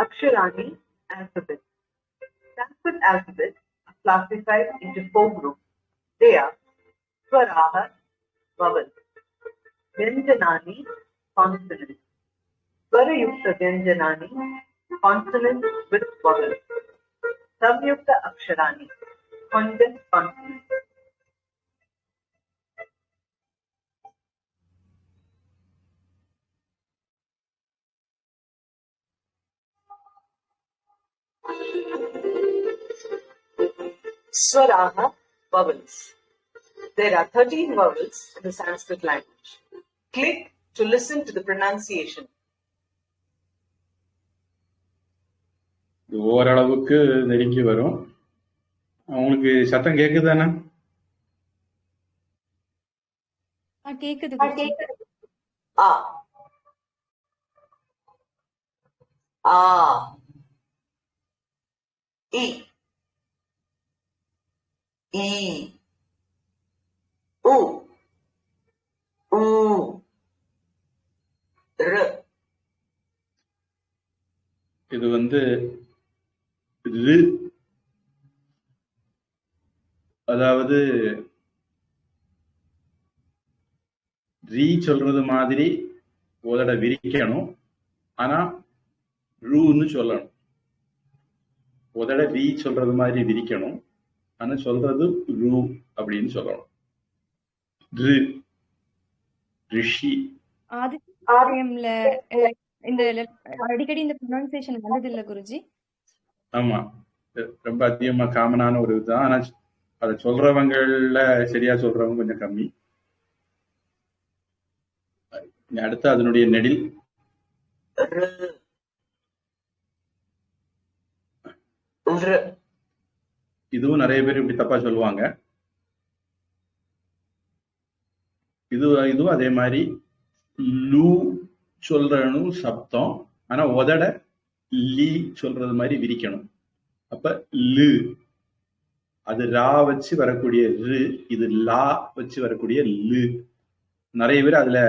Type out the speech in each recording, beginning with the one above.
Aksharani alphabet. Sanskrit alphabet is classified into four groups. They are Swaraha, vowels. Vyanjanani, consonants. Swarayukta Vyanjanani, consonants with vowels. Samyukta Aksharani, conjunct consonants. Swaraha, vowels. There are 13 vowels in the Sanskrit language. Click to listen to the pronunciation. ஓரளவுக்கு நெருங்கி வரும் உங்களுக்கு சத்தம் கேக்குதானே ஆ கேக்குது Guruji A. E. E. U. U. R. இது வந்து ரு அதாவது ரீ சொல்றது மாதிரி உதட விரிக்கணும் ஆனா ரூன்னு சொல்லணும் உதட ரீ சொல்றது மாதிரி விரிக்கணும். ஆனா சொல்றது ரூ அப்படின்னு சொல்லணும். ரிஷி. ஆதித்யம்ல இந்த அடிக்கடி இந்த ப்ரொனன்சியேஷன் வந்தது இல்ல குருஜி? ஆமா. ரொம்ப அதிகமா காமனான ஒரு இதுதான். ஆனா அதை சொல்றவங்கள்ல சரியா சொல்றவங்க கொஞ்சம் கம்மி. அடுத்து அதனுடைய நெடில் R. R. இதுவும் நிறைய பேர் இப்படி தப்பா சொல்லுவாங்க. இது இதுவும் அதே மாதிரி லூ சொல்றனும் சப்தம் ஆனா உதட லீ சொல்றது மாதிரி விரிக்கணும். அப்ப லு அது ரா வச்சு வரக்கூடிய ரு இது லா வச்சு வரக்கூடிய லு. நிறைய பேர் அதுல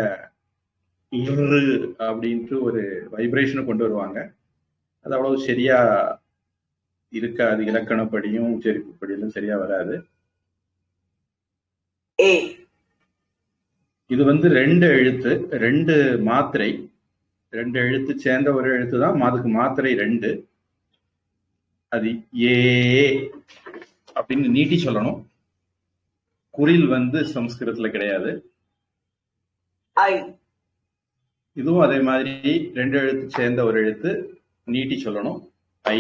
அப்படின்ட்டு ஒரு வைப்ரேஷனை கொண்டு வருவாங்க. அது அவ்வளவு சரியா இருக்காது இலக்கணப்படியும் உச்சரிப்புப்படியும் சரியா வராது. இது வந்து ரெண்டு எழுத்து ரெண்டு மாத்திரை. ரெண்டு எழுத்து சேர்ந்த ஒரு எழுத்து தான் அதுக்கு மாத்திரை ரெண்டு. அது ஏ. அப்படின்னு நீட்டி சொல்லணும். குரில் வந்து சம்ஸ்கிருதத்துல கிடையாது. இதுவும் அதே மாதிரி ரெண்டு எழுத்து சேர்ந்த ஒரு எழுத்து நீட்டி சொல்லணும். ஐ.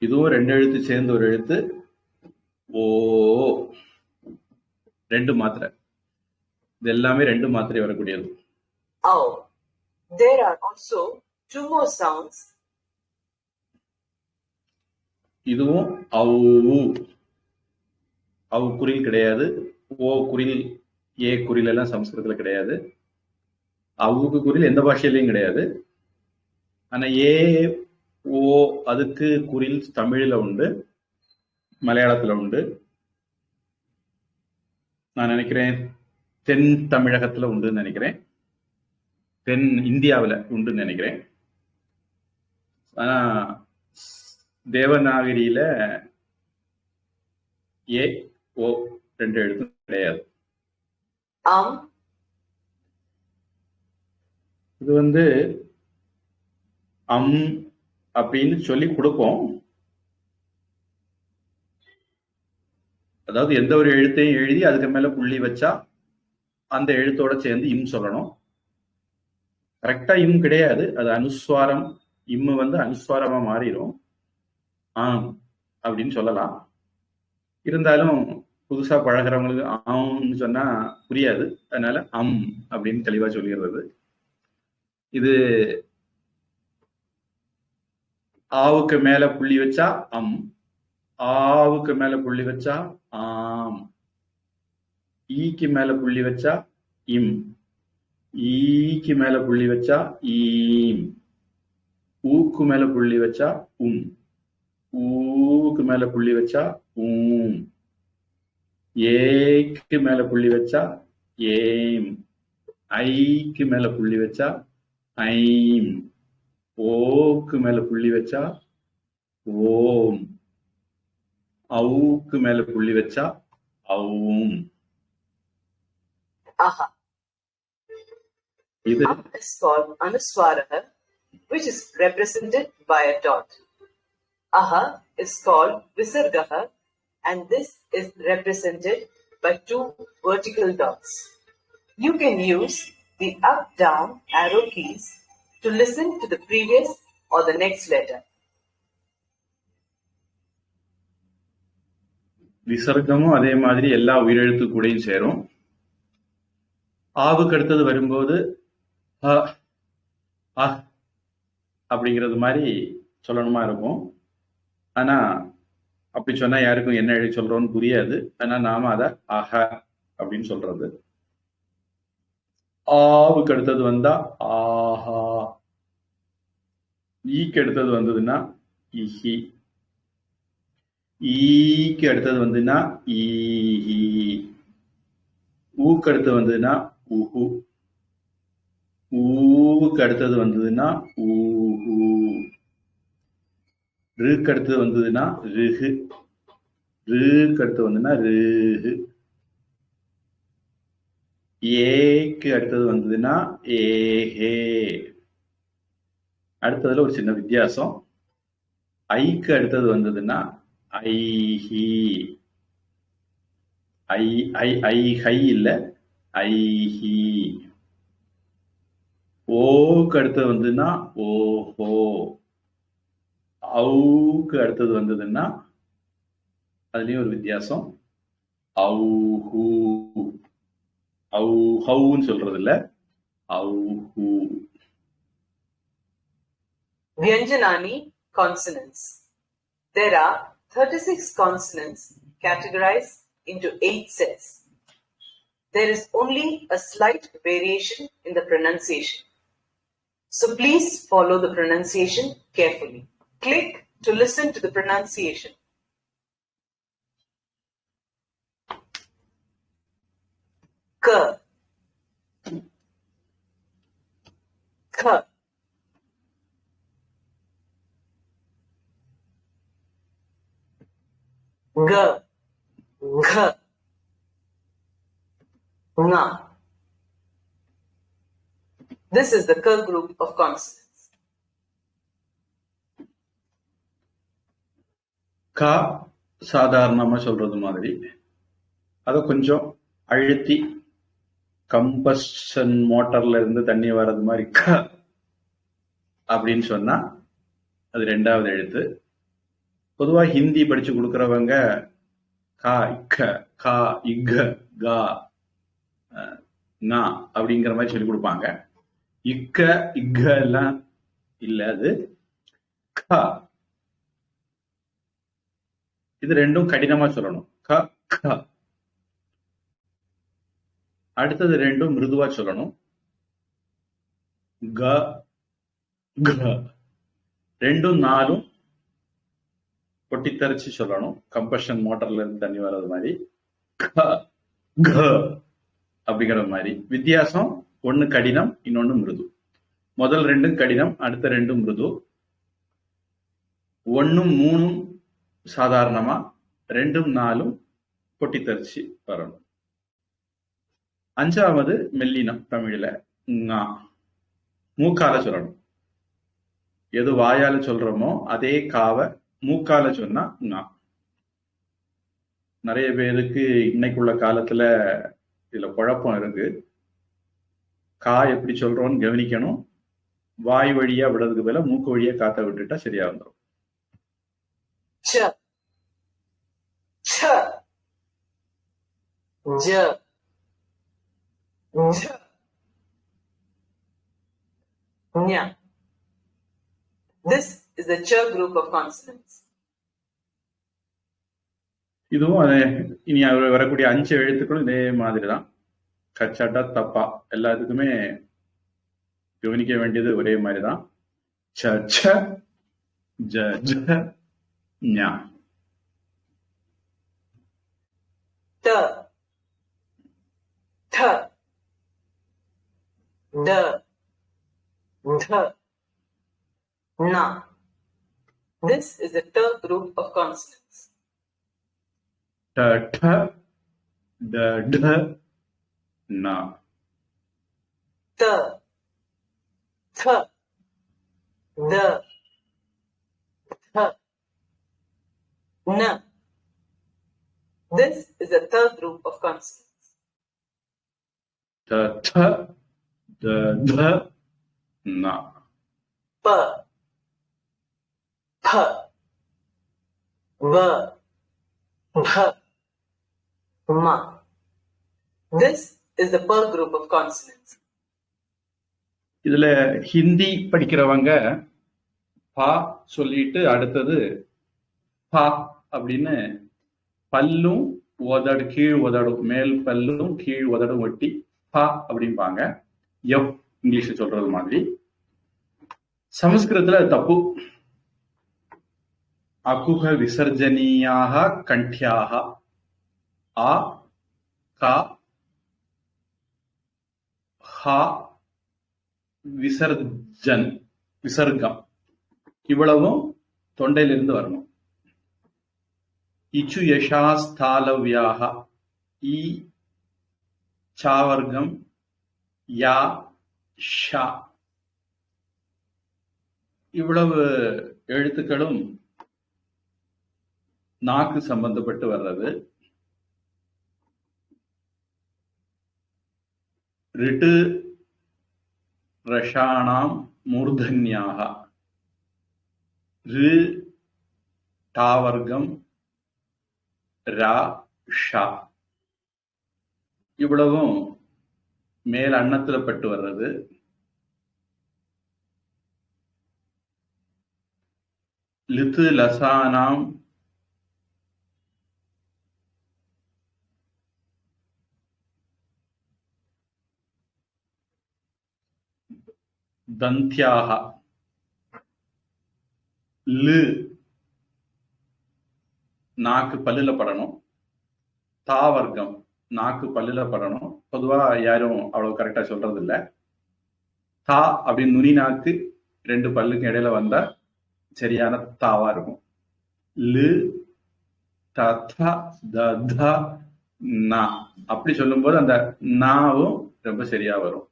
இதுவும் ரெண்டு எழுத்து சேர்ந்த ஒரு எழுத்து. ஓ. ரெண்டு மாத்திரை. இது எல்லாமே ரெண்டு மாத்திரை வரக்கூடியது. O. There are also two more sounds. இதுவும் அவு அவு குரில் கிடையாது. ஓ குரில் ஏ குரில் எல்லாம் சம்ஸ்கிருதத்துல கிடையாது. அவுக்கு குரில் எந்த பாஷையிலையும் கிடையாது. ஆனா ஏ ஓ அதுக்கு குரில் தமிழ்ல உண்டு மலையாளத்துல உண்டு. நான் நினைக்கிறேன் தென் தமிழகத்துல உண்டுன்னு நினைக்கிறேன். தென் இந்தியாவுல உண்டுன்னு நினைக்கிறேன். ஆனா தேவநாகரியில ஏ ஓ ரெண்டு எழுத்தும் கிடையாது. இது வந்து அம் அப்படின்னு சொல்லி கொடுப்போம். அதாவது எந்த ஒரு எழுத்தையும் எழுதி அதுக்கு மேல புள்ளி வச்சா அந்த எழுத்தோட சேர்ந்து இம் சொல்லணும். கரெக்டா இம் கிடையாது. அது அனுஸ்வாரம். இம்மு வந்து அனுஸ்வாரமா மாறிடும் ஆம் அப்படின்னு சொல்லலாம். இருந்தாலும் புதுசா பழகிறவங்களுக்கு ஆம்னு சொன்னா புரியாது. அதனால அம் அப்படின்னு தெளிவா சொல்லிடுறது. இது ஆவுக்கு மேல புள்ளி வச்சா அம். ஆவுக்கு மேல புள்ளி வச்சா ஆம். ஈக்கு மேல புள்ளி வச்சா இம். ஈக்கு மேல புள்ளி வச்சா ஈம். ஊக்கு மேல புள்ளி வச்சா உம். ஊவுக்கு மேல புள்ளி வச்சா ஊம். ஏக்கு மேல புள்ளி வச்சா ஏம். ஐக்கு மேல புள்ளி வச்சா ஐம். ஓக்கு மேல புள்ளி வச்சா ஓம் அவுக்கு மேல புள்ளி வச்சா அவும் Aha. இது Up is called Anuswaraha, which is represented by a dot. Aha is called Visargaha, and this is represented by two vertical dots. You can use the up down arrow keys to listen to the previous or the next letter. விசர்க்கமும் அதே மாதிரி எல்லா உயிரெழுத்து கூடயும் சேரும். ஆவுக்கு அடுத்தது வரும்போது அப்படிங்கிறது மாதிரி சொல்லணுமா இருக்கும். ஆனா அப்படி சொன்னா யாருக்கும் என்ன எழுதி சொல்றோம்னு புரியாது. ஆனா நாம அத அஹ அப்படின்னு சொல்றது. ஆவுக்கு அடுத்தது வந்தா ஆஹா E ஈக்கு அடுத்தது வந்ததுன்னா இஹி. E ஈக்கு அடுத்தது வந்துன்னா ஈஹி ஊக்கு அடுத்து வந்ததுன்னா உஹு. ஊவுக்கு அடுத்தது வந்ததுன்னா ஊஹு ருக்கு அடுத்தது வந்ததுன்னா ரிஹு. ருக்கு அடுத்து வந்ததுன்னா ரிஹு. ஏக்கு அடுத்தது வந்ததுன்னா ஏஹே. அடுத்ததுல ஒரு சின்ன வித்தியாசம். ஐக்கு அடுத்தது வந்ததுன்னா ஐ ஹி ஐ ஐ ஐ ஹை இல்ல ஹி ஓக்கு அடுத்தது வந்ததுன்னா ஓஹோ அவுக்கு அடுத்தது வந்ததுன்னா அதுலயும் ஒரு வித்தியாசம். அவுஹு அவு ஹவுன்னு சொல்றது இல்ல அவுஹு Vyanjanani consonants. There are 36 consonants categorized into 8 sets. There is only a slight variation in the pronunciation. So please follow the pronunciation carefully. Click to listen to the pronunciation. K. K. ng ng Nga. This is the K group of consonants. கா சாதாரணமா சொல்றது மாதிரி அதை கொஞ்சம் அழுத்தி combustion மோட்டார்ல இருந்து தண்ணி வர்றது மாதிரி க அப்படின்னு சொன்னா அது ரெண்டாவது எழுத்து பொதுவா ஹிந்தி படிச்சு கொடுக்கறவங்க கா இக்க கா இக்க கா நா அப்படிங்கிற மாதிரி சொல்லி கொடுப்பாங்க. இக்க இக்க எல்லாம் இல்ல அது கா. இது ரெண்டும் கடினமா சொல்லணும். க க. அடுத்தது ரெண்டும் மிருதுவா சொல்லணும். க க. ரெண்டும் நாலும் கொட்டித்தரிச்சு சொல்லணும் கம்பஷன் மோட்டார்ல இருந்து தண்ணி வர்றது மாதிரி அப்படிங்கிற மாதிரி வித்தியாசம் ஒண்ணு கடினம் இன்னொன்னு மிருது முதல் ரெண்டும் கடினம் அடுத்த ரெண்டும் மிருது ஒன்னும் மூணும் சாதாரணமா ரெண்டும் நாலும் கொட்டித்தரிச்சு வரணும் அஞ்சாவது மெல்லினம் தமிழ்ல மூக்கால சொல்லணும் எது வாயால சொல்றோமோ அதே காவை மூக்கால சொன்னா ஙா நிறைய பேருக்கு இன்னைக்குள்ள காலத்துல இதுல குழப்பம் இருக்கு. கா எப்படி சொல்றோம்னு கவனிக்கணும். வாய் வழியா விடுறதுக்கு பதிலா மூக்கு வழியா காத்த விட்டுட்டா சரியா வந்துடும் This is the Ch group of consonants. இதுவும் அதே இனி அவர் வரக்கூடிய அஞ்சு எழுத்துக்களும் இதே மாதிரி தான் கச்சாட்டா தப்பா எல்லாத்துக்குமே கவனிக்க வேண்டியது ஒரே மாதிரி தான் ச ஜ ஜ ஞா. This is the third group of consonants. Ta, th, na. Ta, ta, da, ta, na. This is the third group of consonants. Ta, th, na. pa. P, V, Bh, Ma. This is the per group of consonants. இதுல ஹிந்தி படிக்கிறவங்க பா சொல்லிட்டு அடுத்தது பா அப்படின்னு பல்லும் உதடு கீழ் உதடும் மேல் பல்லும் கீழ் உதடும் ஒட்டி பா அப்படிம்பாங்க. எஃப் இங்கிலீஷ்ல சொல்றது மாதிரி. சமஸ்கிருதத்துல தப்பு. அகுக விசர்ஜனீயாக கண்டியாக ஆ கா ஹா விசர்ஜன் விசர்க்கம் இவ்வளவும் தொண்டையிலிருந்து வரணும். இச்சு யசாஸ்தாலவ்யாக இ சாவர்க்கம் யா ஷா இவ்வளவு எழுத்துக்களும் நாக்கு சம்பந்தப்பட்டு வர்றது. ரிட்டு ரஷாணாம் மூர்தன்யாக. ரு டாவர்க்கம் ரா ஷா. இவ்வளவும் மேல் அன்னத்துல பட்டு வர்றது. லித்து லசானாம் தந்தியாக. லு. நாக்கு பல்லுல படணும். தா வர்க்கம். நாக்கு பல்லுல படணும். பொதுவா யாரும் அவ்வளவு கரெக்டா சொல்றது இல்ல தா அப்படின்னு நுனி நாக்கு ரெண்டு பல்லுக்கு இடையில வந்தா சரியான தாவா இருக்கும். லு. த த நா. அப்படி சொல்லும்போது அந்த நாவும் ரொம்ப சரியா வரும்.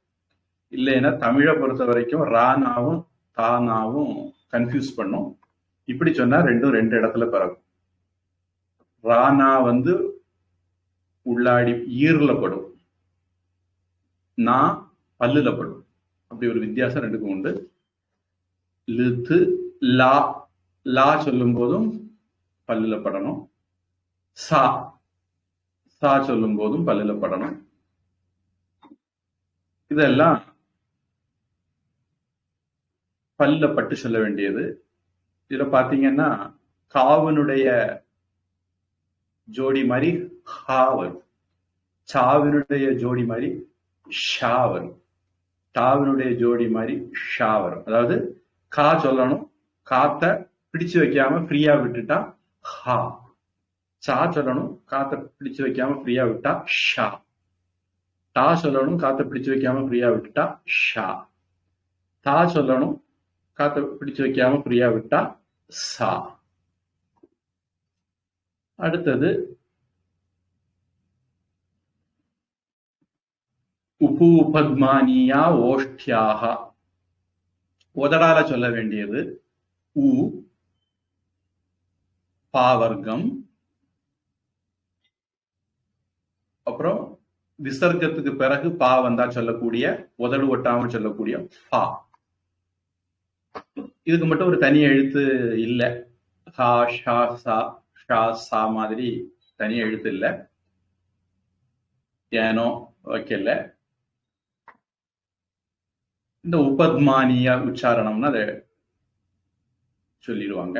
இல்லைன்னா தமிழை பொறுத்த வரைக்கும் ரானாவும் தானாவும் கன்ஃபியூஸ் பண்ணும். இப்படி சொன்னா ரெண்டும் ரெண்டு இடத்துல பிறக்கும் ரானா வந்து உள்ளாடி ஈரல படும். நான் பல்லுல படும். அப்படி ஒரு வித்தியாசம் ரெண்டுக்கும் உண்டு. லித்து லா லா சொல்லும் போதும் பல்லுல படணும். சா சா சொல்லும் போதும் பல்லுல படணும். இதெல்லாம் பல்ல பட்டு சொல்ல வேண்டியது. இதுல பாத்தீங்கன்னா காவனுடைய ஜோடி மாதிரி ஹா வரும். சாவினுடைய ஜோடி மாதிரி ஷா வரும். டாவினுடைய ஜோடி மாதிரி ஷா வரும். அதாவது கா சொல்லணும். காத்த பிடிச்சு வைக்காம ஃப்ரீயா விட்டுட்டா ஹா. சா சொல்லணும். காத்த பிடிச்சு வைக்காம ஃப்ரீயா விட்டா ஷா. டா சொல்லணும். காத்த பிடிச்சு வைக்காம ஃப்ரீயா விட்டுட்டா ஷா. தா சொல்லணும். காத்த பிடிச்சு வைக்காம ஃப்ரீயா விட்டா சா. அடுத்தது உபு உபத்மானியா ஓஷ்டியாக. உதடால சொல்ல வேண்டியது. உ பாவர்க்கம். அப்புறம் விசர்க்கத்துக்கு பிறகு பா வந்தா சொல்லக்கூடிய உதடு ஒட்டாமல் சொல்லக்கூடிய பா. இதுக்கு மட்டும் ஒரு தனி எழுத்து இல்ல. ஹா ஷா சா ஷா சா மாதிரி தனி எழுத்து இல்லை. ஏனோ வைக்கல இந்த உபத்மானிய உச்சாரணம்னு அதை சொல்லிடுவாங்க.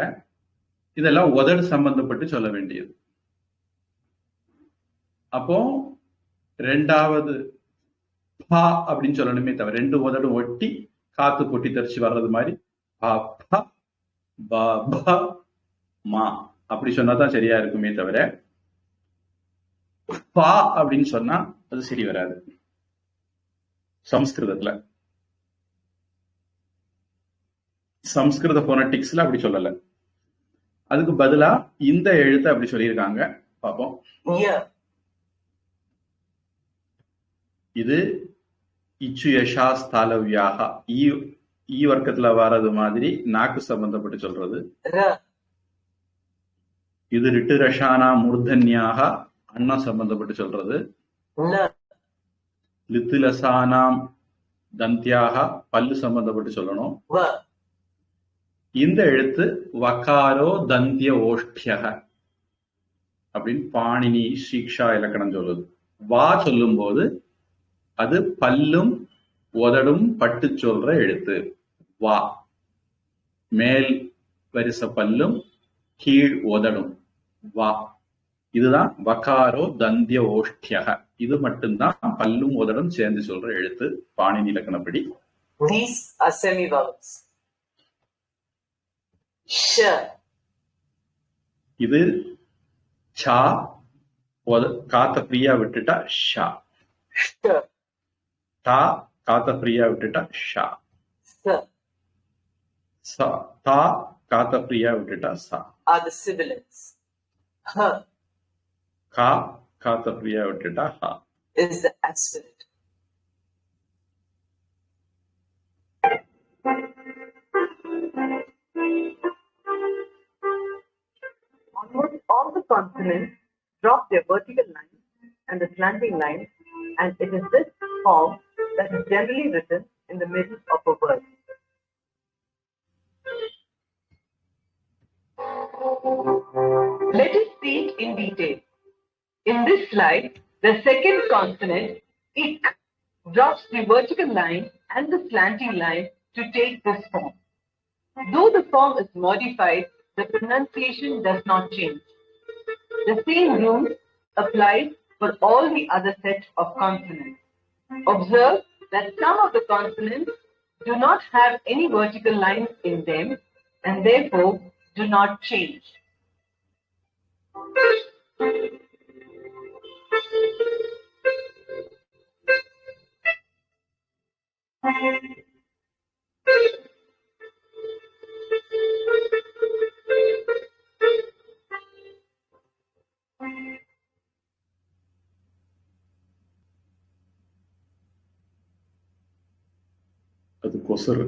இதெல்லாம் உதடு சம்பந்தப்பட்டு சொல்ல வேண்டியது. அப்போ ரெண்டாவது பா அப்படின்னு சொல்லணுமே தவிர ரெண்டு உதடும் ஒட்டி காத்து கொட்டி தரிச்சு வர்றது மாதிரி அப்படி சொன்னாதான் சரியா இருக்குமே தவிர பா அப்படின்னு சொன்னா அது சரி வராது. சம்ஸ்கிருதத்துல. சம்ஸ்கிருத போனட்டிக்ஸ்ல அப்படி சொல்லல. அதுக்கு பதிலா இந்த எழுத்தை அப்படி சொல்லியிருக்காங்க. பாப்போம். இது இச்சுயஷா ஸ்தாலவியாக ஈ வர்க்கத்துல வர்றது மாதிரி நாக்கு சம்பந்தப்பட்டு சொல்றது இது ரிட்டு ரஷானா மூர்தன்யாக அன்னம் சம்பந்தப்பட்டு சொல்றது லித்துலசானாம் தந்தியாக பல்லு சம்பந்தப்பட்டு சொல்லணும் இந்த எழுத்து வகாரோ தந்திய ஓஷ்டியக அப்படின்னு பாணினி சீக்ஷா இலக்கணம் சொல்லுது வா சொல்லும்போது அது பல்லும் உதடும் பட்டு சொல்ற எழுத்து வா மேல் வரிசை பல்லும் கீழ் உதடும் வா இதுதான் வகாரோ தந்திய ஓஷ்டியக இது மட்டும்தான் பல்லும் உதடும் சேர்ந்து சொல்ற எழுத்து Panini இலக்கணப்படி these are semivowels. sh, இது சா காத்த ஃப்ரீயா விட்டுட்டா ஷா தா காத்த ஃப்ரீயா விட்டுட்டா Shah Sa, ta, Katapriya udita sa. Are the sibilants. Ha. Ka, Katapriya udita ha. Is the aspirate. Almost all the consonants drop their vertical line and the slanting line, and it is this form that is generally written in the middle of a word. Let us see it in detail. In this slide, the second consonant, ik, drops the vertical line and the slanting line to take this form. Though the form is modified, the pronunciation does not change. The same rule applies for all the other sets of consonants. Observe that some of the consonants do not have any vertical lines in them and therefore do not change. அது கொசரு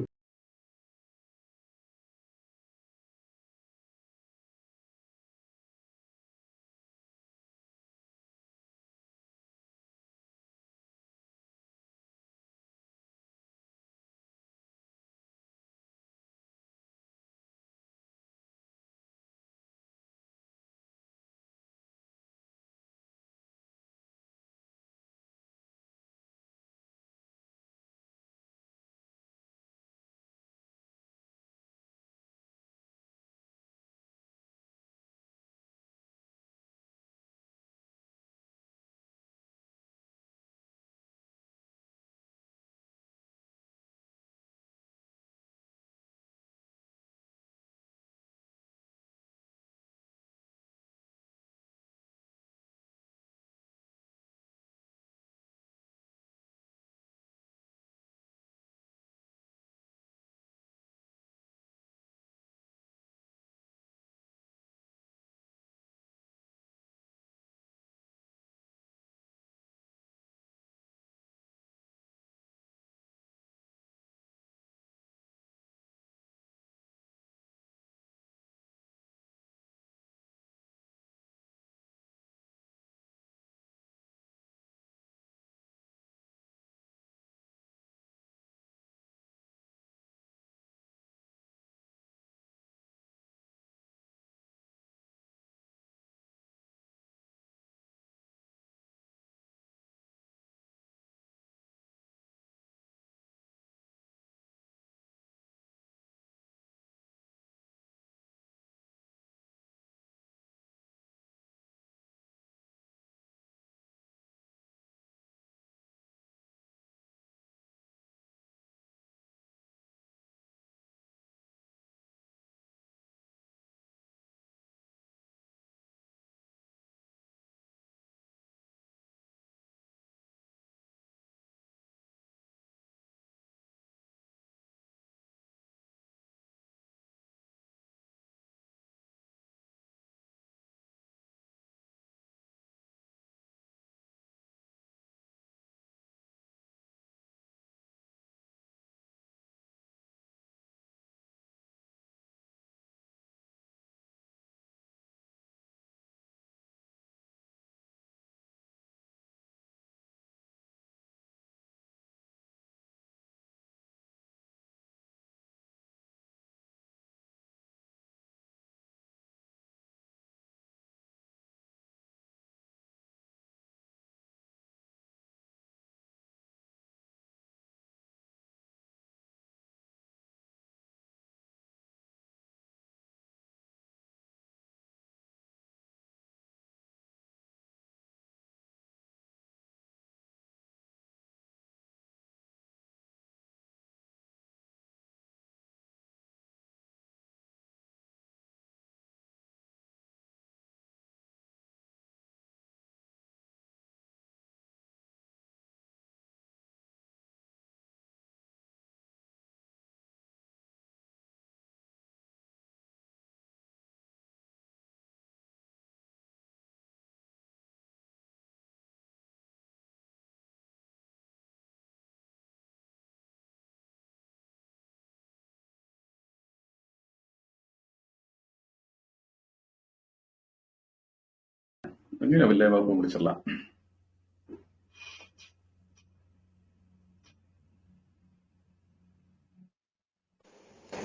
சொல்லுங்க இல்லை வகுப்பு முடிச்சிடலாம்.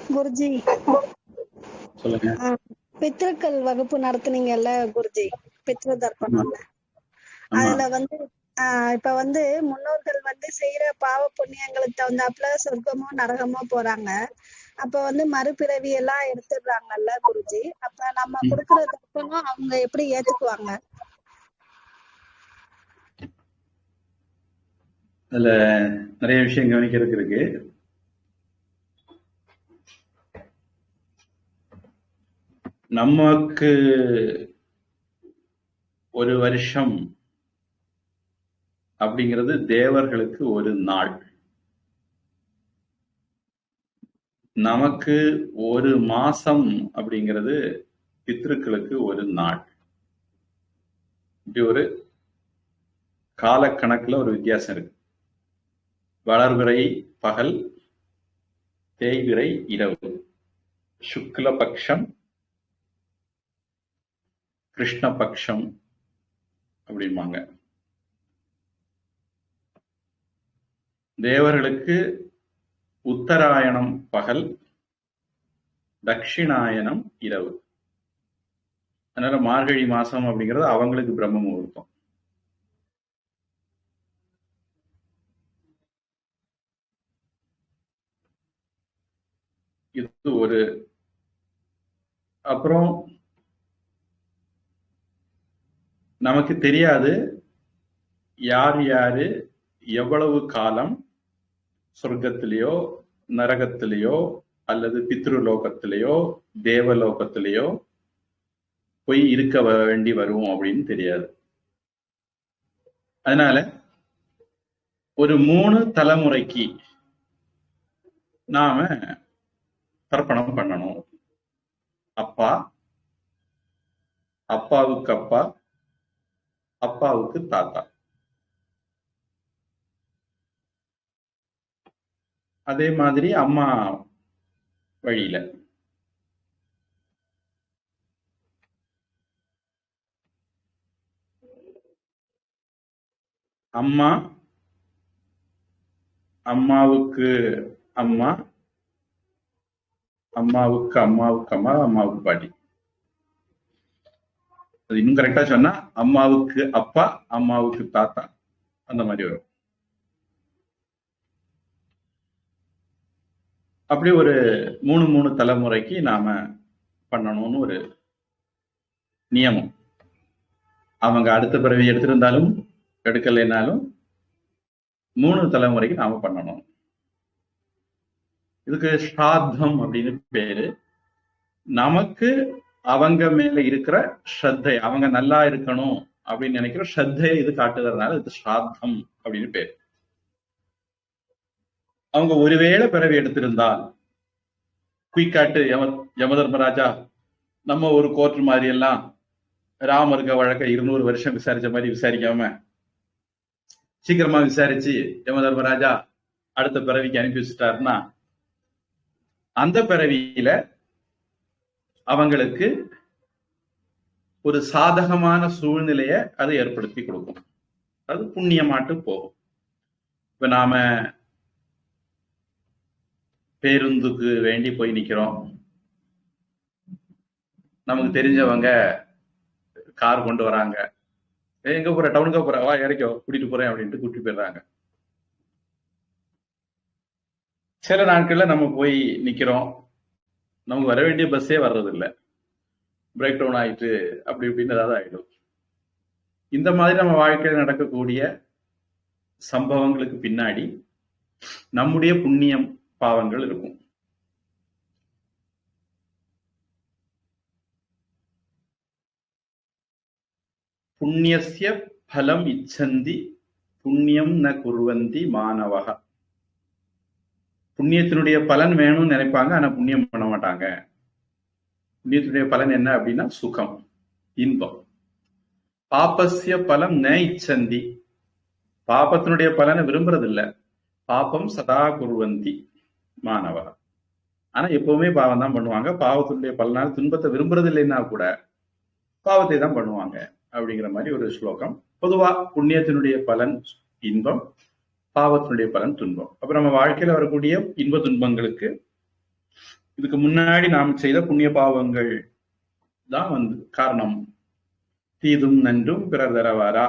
குருஜி. பித்ருக்கள் வகுப்பு நடத்துனீங்கல்ல குருஜி? பித்ரு தர்ப்பணம்ல. அதுல வந்து இப்ப வந்து முன்னோர்கள் வந்து செய்யற பாவ புண்ணியங்களுக்கு தகுந்தாப்புல சொர்க்கமோ நரகமோ போறாங்க. அப்ப வந்து மறுபிறவி எல்லாம் எடுத்துடுறாங்கல்ல குருஜி. அப்ப நம்ம. கொடுக்கற தர்ப்பணம் அவங்க எப்படி ஏத்துக்குவாங்க? அதில் நிறைய விஷயம் கவனிக்கிறதுக்கு இருக்கு. நமக்கு ஒரு வருஷம் அப்படிங்கிறது தேவர்களுக்கு ஒரு நாள். நமக்கு ஒரு மாசம் அப்படிங்கிறது பித்ருக்களுக்கு ஒரு நாள். இப்படி ஒரு காலக்கணக்குல ஒரு வித்தியாசம் இருக்கு. வளர்பிறை பகல் தேய்பிறை இரவு. சுக்லபக்ஷம் கிருஷ்ணபக்ஷம் அப்படிம்பாங்க. தேவர்களுக்கு உத்தராயணம் பகல் தட்சிணாயனம் இரவு. அதனால மார்கழி மாசம் அப்படிங்கிறது அவங்களுக்கு பிரம்ம முகூர்த்தம் இது ஒரு அப்புறம் நமக்கு தெரியாது யார் யாரு எவ்வளவு காலம் சொர்க்கத்திலேயோ நரகத்திலேயோ அல்லது பித்ருலோகத்திலேயோ தேவலோகத்திலேயோ போய் இருக்க வேண்டி வருவோம் அப்படின்னு தெரியாது. அதனால ஒரு மூணு தலைமுறைக்கு நாம தர்ப்பணம் பண்ணணும். அப்பா அப்பாவுக்கு அப்பா அப்பாவுக்கு தாத்தா. அதே மாதிரி அம்மா வழியில. அம்மா அம்மாவுக்கு அம்மா அம்மாவுக்கு அம்மாவுக்கு அம்மா அம்மாவுக்கு பாட்டி. அது இன்னும் கரெக்டா சொன்னா அம்மாவுக்கு அப்பா அம்மாவுக்கு தாத்தா அந்த மாதிரி வரும். அப்படி ஒரு மூணு மூணு தலைமுறைக்கு நாம பண்ணணும்னு ஒரு நியமம். அவங்க அடுத்த பிறவி எடுத்திருந்தாலும் எடுக்கலைனாலும் மூணு தலைமுறைக்கு நாம பண்ணணும். இதுக்கு ஸ்ராத்தம் அப்படின்னு பேரு. நமக்கு அவங்க மேல இருக்கிற ஸ்ரத்தை அவங்க நல்லா இருக்கணும் அப்படின்னு நினைக்கிற ஸ்ரத்தையை இது காட்டுறதுனால இது ஸ்ராத்தம் அப்படின்னு பேரு. அவங்க ஒருவேளை பிறவி எடுத்திருந்தால் குயிக்காட்டு யம யமதர்மராஜா நம்ம ஒரு கோர்ட் மாதிரி எல்லாம் ராமருக்க வழக்க இருநூறு வருஷம் விசாரிச்ச மாதிரி விசாரிக்காம சீக்கிரமா விசாரிச்சு யமதர்மராஜா அடுத்த பிறவிக்கு அனுப்பி வச்சுட்டாருன்னா அந்த பிறவியில அவங்களுக்கு ஒரு சாதகமான சூழ்நிலைய அது ஏற்படுத்தி கொடுக்கும். அது புண்ணியமாட்டு போகும். இப்ப நாம பேருந்துக்கு வேண்டி போய் நிக்கிறோம். நமக்கு தெரிஞ்சவங்க கார் கொண்டு வராங்க. எங்க போற? டவுனுக்கா போற? வா இறக்கோ கூட்டிட்டு போறேன் அப்படின்ட்டு கூட்டிட்டு போயிடுறாங்க. சில நாட்கள்ல நம்ம போய் நிக்கிறோம். நமக்கு வர வேண்டிய பஸ்ஸே வர்றது பிரேக் டவுன் ஆயிட்டு அப்படி இப்படின்னு ஏதாவது ஆயிடும். இந்த மாதிரி நம்ம வாழ்க்கையில் நடக்கக்கூடிய சம்பவங்களுக்கு பின்னாடி நம்முடைய புண்ணியம் பாவங்கள் இருக்கும். புண்ணியசிய பலம் இச்சந்தி புண்ணியம் ந குர்வந்தி மாணவகா புண்ணியத்தினுடைய பலன் வேணும்னு நினைப்பாங்க ஆனா புண்ணியம் பண்ண மாட்டாங்க. புண்ணியத்தினுடைய பலன் என்ன அப்படின்னா சுகம் இன்பம். பாப்பஸ்ய பலம் ந இச்சந்தி. பாபத்தினுடைய பலனை விரும்புறது இல்ல பாப்பம் சதா குருவந்தி மாணவ. ஆனா எப்பவுமே பாவம் தான் பண்ணுவாங்க. பாவத்தினுடைய பலனால் துன்பத்தை விரும்புறது இல்லைன்னா கூட பாவத்தை தான் பண்ணுவாங்க அப்படிங்கிற மாதிரி ஒரு ஸ்லோகம். பொதுவா புண்ணியத்தினுடைய பலன் இன்பம். பாவத்தினுடைய பலன் துன்பம். அப்ப நம்ம வாழ்க்கையில வரக்கூடிய இன்ப துன்பங்களுக்கு இதுக்கு முன்னாடி நாம் செய்த புண்ணிய பாவங்கள் தான் வந்து காரணம். தீதும் நன்றும் பிறர் தரவாரா?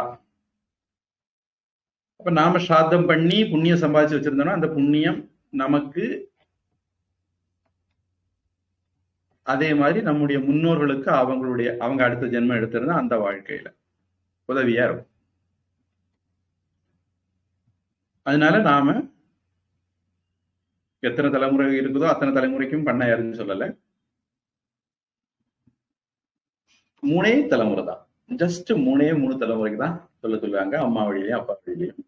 அப்ப நாம சாத்தம் பண்ணி புண்ணியம் சம்பாதிச்சு வச்சிருந்தோம்னா அந்த புண்ணியம் நமக்கு அதே மாதிரி நம்முடைய முன்னோர்களுக்கு அவங்களுடைய அவங்க அடுத்த ஜென்மம் எடுத்திருந்தா அந்த வாழ்க்கையில உதவியா இருக்கும். அதனால நாம எத்தனை தலைமுறை இருக்குதோ அத்தனை தலைமுறைக்கும் பண்ண யாருன்னு சொல்லல. மூணே தலைமுறை தான். ஜஸ்ட் மூணே மூணு தலைமுறைக்கு தான் சொல்ல சொல்லுவாங்க. அம்மா வழியிலையும் அப்பா வழியிலையும்.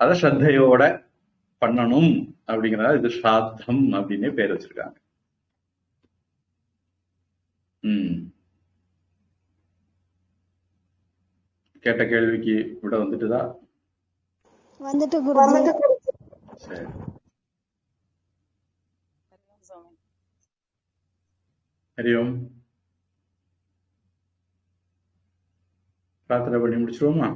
அத ஸ்ரத்தையோட பண்ணணும் அப்படிங்கறத இது ஸ்ராத்தம் அப்படின்னே பேர் வச்சிருக்காங்க. உம் கேட்ட கேள்விக்கு விட வந்துட்டுதான் வந்துட்டு குருஜி சரி ஹரி ஓம் பிரார்த்தனை பண்ணி முடிச்சிருவோமா